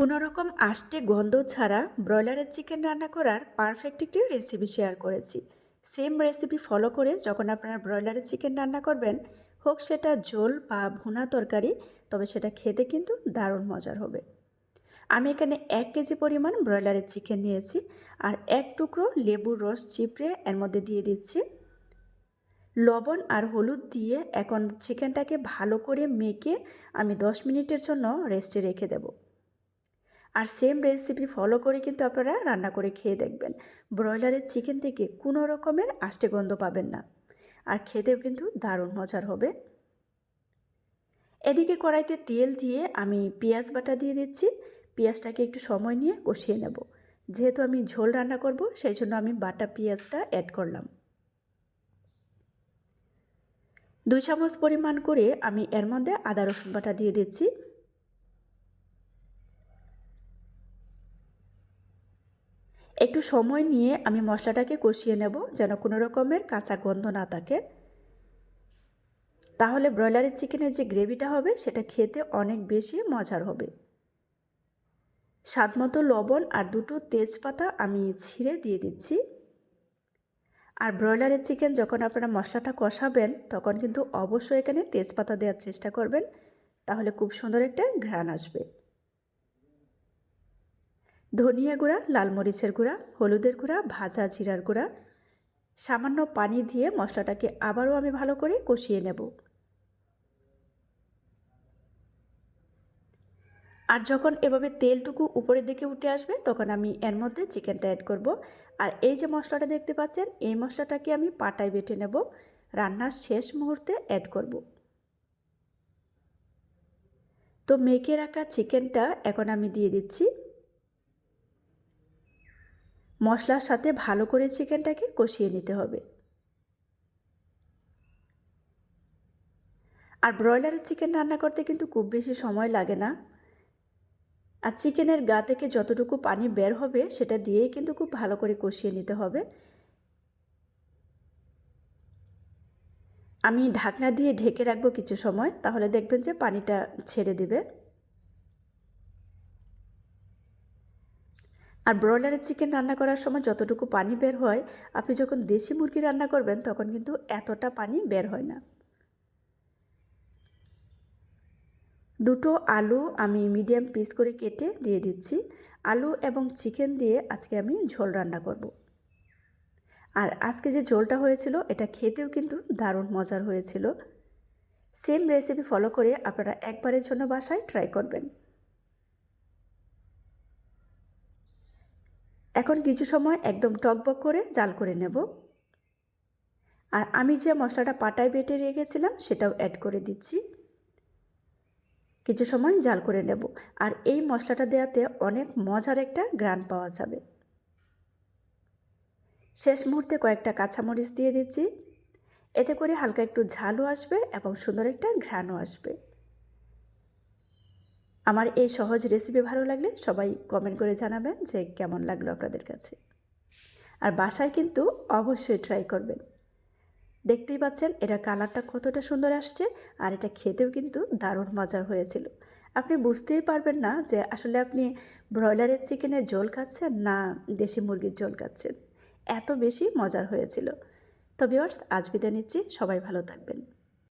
কোনো রকম আষ্টে গন্ধ ছাড়া ব্রয়লারের চিকেন রান্না করার পারফেক্ট একটি রেসিপি শেয়ার করেছি। সেম রেসিপি ফলো করে যখন আপনারা ব্রয়লারের চিকেন রান্না করবেন, হোক সেটা ঝোল বা ভুনা তরকারি, তবে সেটা খেতে কিন্তু দারুণ মজার হবে। আমি এখানে এক কেজি পরিমাণ ব্রয়লারের চিকেন নিয়েছি আর এক টুকরো লেবুর রস চিপড়ে এর মধ্যে দিয়ে দিচ্ছি। লবণ আর হলুদ দিয়ে এখন চিকেনটাকে ভালো করে মেখে আমি দশ মিনিটের জন্য রেস্টে রেখে দেবো। আর সেম রেসিপি ফলো করে কিন্তু আপনারা রান্না করে খেয়ে দেখবেন। ব্রয়লারের চিকেন থেকে কোনো রকমের আষ্টে গন্ধ পাবেন না। আর খেতেও কিন্তু দারুণ মজার হবে। এদিকে কড়াইতে তেল দিয়ে আমি পেঁয়াজ বাটা দিয়ে দিচ্ছি। পেঁয়াজটাকে একটু সময় নিয়ে কষিয়ে নেব। যেহেতু আমি ঝোল রান্না করব, সেই জন্য আমি বাটা পেঁয়াজটা অ্যাড করলাম। দুই চামচ পরিমাণ করে আমি এর মধ্যে আদা রসুন বাটা দিয়ে দিচ্ছি। একটু সময় নিয়ে আমি মশলাটাকে কষিয়ে নেব যেন কোনো রকমের কাঁচা গন্ধ না থাকে। তাহলে ব্রয়লারের চিকেনের যে গ্রেভিটা হবে, সেটা খেতে অনেক বেশি মজার হবে। স্বাদ মতো লবণ আর দুটো তেজপাতা আমি ছিঁড়ে দিয়ে দিচ্ছি। আর ব্রয়লারের চিকেন যখন আপনারা মশলাটা কষাবেন, তখন কিন্তু অবশ্যই এখানে তেজপাতা দেওয়ার চেষ্টা করবেন। তাহলে খুব সুন্দর একটা ঘ্রাণ আসবে। ধনিয়া গুঁড়া, লাল মরিচের গুঁড়া, হলুদের গুঁড়া, ভাজা জিরার গুঁড়া। সামান্য পানি দিয়ে মশলাটাকে আবারও আমি ভালো করে কষিয়ে নেব। আর যখন এভাবে তেলটুকু উপরের দিকে উঠে আসবে, তখন আমি এর মধ্যে চিকেনটা অ্যাড করব। আর এই যে মশলাটা দেখতে পাচ্ছেন, এই মশলাটাকে আমি পাটায় বেটে নেব। রান্নার শেষ মুহূর্তে অ্যাড করব। তো মেখে রাখা চিকেনটা এখন আমি দিয়ে দিচ্ছি। মশলার সাথে ভালো করে চিকেনটাকে কষিয়ে নিতে হবে। আর ব্রয়লারের চিকেন রান্না করতে কিন্তু খুব বেশি সময় লাগে না। আর চিকেনের গা থেকে যতটুকু পানি বের হবে সেটা দিয়েই কিন্তু খুব ভালো করে কষিয়ে নিতে হবে। আমি ঢাকনা দিয়ে ঢেকে রাখব কিছু সময়, তাহলে দেখবেন যে পানিটা ছেড়ে দিবে। আর ব্রয়লারের চিকেন রান্না করার সময় যতটুকু পানি বের হয়, আপনি যখন দেশি মুরগি রান্না করবেন, তখন কিন্তু এতটা পানি বের হয় না। দুটো আলু আমি মিডিয়াম পিস করে কেটে দিয়ে দিচ্ছি। আলু এবং চিকেন দিয়ে আজকে আমি ঝোল রান্না করব। আর আজকে যে ঝোলটা হয়েছিল, এটা খেতেও কিন্তু দারুণ মজার হয়েছিল। সেম রেসিপি ফলো করে আপনারা একবারের জন্য বাসায় ট্রাই করবেন। এখন কিছু সময় একদম টকবক করে জাল করে নেব। আর আমি যে মশলাটা পাটায় বেটে রেখেছিলাম, সেটাও অ্যাড করে দিচ্ছি। কিছু সময় জাল করে নেব। আর এই মশলাটা দেওয়াতে অনেক মজার একটা গ্রান পাওয়া যাবে। শেষ মুহূর্তে কয়েকটা কাঁচামরিচ দিয়ে দিচ্ছি। এতে করে হালকা একটু ঝালও আসবে এবং সুন্দর একটা ঘ্রাণও আসবে। আমার এই সহজ রেসিপি ভালো লাগলে সবাই কমেন্ট করে জানাবেন যে কেমন লাগল আপনাদের কাছে। আর বাসায় কিন্তু অবশ্যই ট্রাই করবেন। দেখতেই পাচ্ছেন এটা কালারটা কতটা সুন্দর আসছে আর এটা খেতেও কিন্তু দারুণ মজার হয়েছিল। আপনি বুঝতেই পারবেন না যে আসলে আপনি ব্রয়লারের চিকেনের ঝোল খাচ্ছেন না দেশি মুরগির ঝোল খাচ্ছেন। এত বেশি মজার হয়েছিল। তবে আজ বিদায় নিচ্ছি। সবাই ভালো থাকবেন।